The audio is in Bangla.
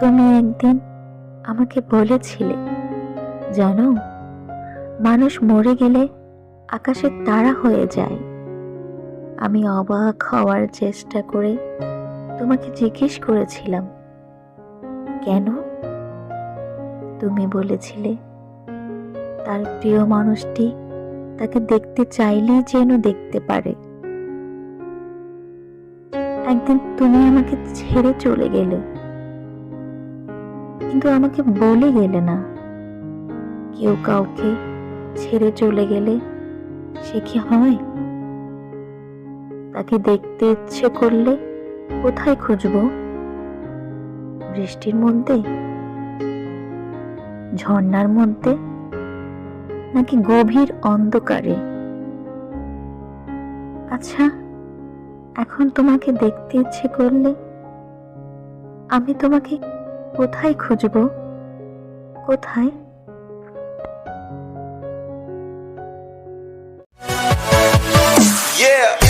তুমি একদিন আমাকে বলেছিলে, জানো? মানুষ মরে গেলে আকাশে তারা হয়ে যায়। আমি অবাক হওয়ার চেষ্টা করে তোমাকে জিজ্ঞেস করেছিলাম, কেন? তুমি বলেছিলে, তার প্রিয় মানুষটি তাকে দেখতে চাইলেই যেন দেখতে পারে। একদিন তুমি আমাকে ছেড়ে চলে গেলে কিন্তু আমাকে বলে গেলে না। কেউ কাউকে ছেড়ে চলে গেলে সে কি হয়? তাকে দেখতে ইচ্ছে করলে কোথায় খুঁজবো? বৃষ্টির মধ্যে? ঝর্ণার মধ্যে? নাকি গভীর অন্ধকারে? আচ্ছা এখন তোমাকে দেখতে ইচ্ছে করলে আমি তোমাকে কোথায় খুঁজব কোথায় Yeah.